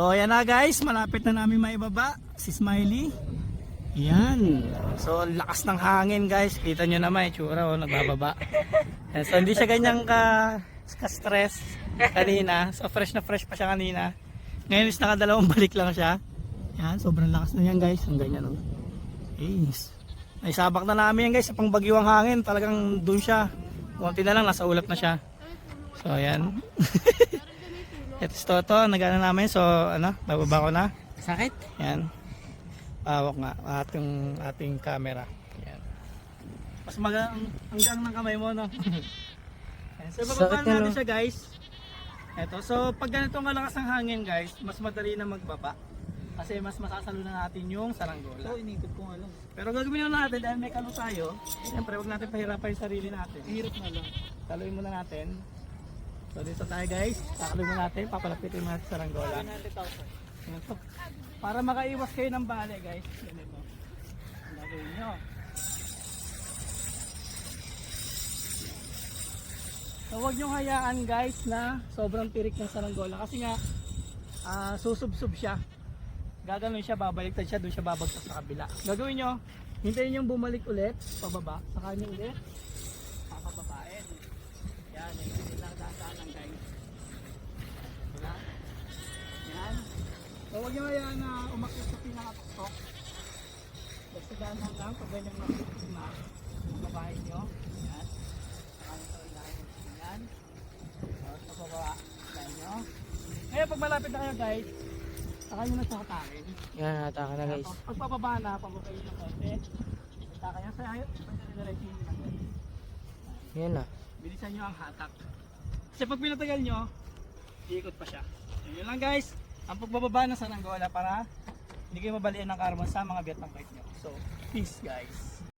So ayan na guys, malapit na namin maibaba si Smiley. Yan. So lakas ng hangin guys. Kita nyo naman itsura oh, nagbababa. Yan, so hindi siya ganyang ka, ka-stress kanina. So fresh na fresh pa siya kanina. Ngayon is nakadalawang balik lang siya. Yan, sobrang lakas na yan guys. Ang ganyan oh. Yes. Ay sabak na namin yan guys sa pangbagyong hangin. Talagang dun siya. Kunti na lang, nasa ulap na siya. So ayan. Ito si Toto, nagana namin. So ano, bababa ko na. Sakit? Yan. Pawak nga ating ating camera. Yan. Mas maga ang hanggang ng kamay mo no. Yan. So bababa Sakit natin no? siya guys. Ito. So pag ganito malakas ang hangin guys, mas madali na magbaba. Kasi mas masasalo na natin yung saranggola. Oo, inikot ko nga lang. Pero gagawin na natin dahil may kalo tayo. Siyempre huwag natin pahirapan yung sarili natin. Hirap na lang. Taluin muna natin. So dito tayo guys. Muna natin. Papalapitin natin sa saranggola. 900,000. Yan to. Para makaiwas kayo ng bale guys. Ganito. Gagawin nyo. So huwag nyo hayaan guys na sobrang tirik ng saranggola. Kasi nga ah, susubsub siya. Gaganon siya, babaliktad siya, doon siya babagsak sa kabila. Gagawin nyo, hintayin nyo bumalik ulit, pababa, saka nyo ulit, papababain. Yan, yan lang dadaanan guys. Wala. Yan. So huwag nyo hayaan na umakit sa pinakatuktok. Basta dahan lang, pag ganyan matuktok na, babahin nyo. Yan. Saka nyo sa ilahin. Yan. Tapos sa baba, ilahin nyo. Ngayon pag malapit na kayo guys, saka nyo na siya hatakin. Yan, nataka na guys. Pag pababa na, pababa yun ng konti. Hata kanya sa ayot, pagkadiretso yun lang. Yan na. Bilisan nyo ang hatak. Kasi pag pinatagal nyo, iikot pa siya. Yun lang guys. Ang pagbababa ng Sananggola para hindi kayo mabalian ng carbon sa mga Vietnam bike nyo. So, peace guys.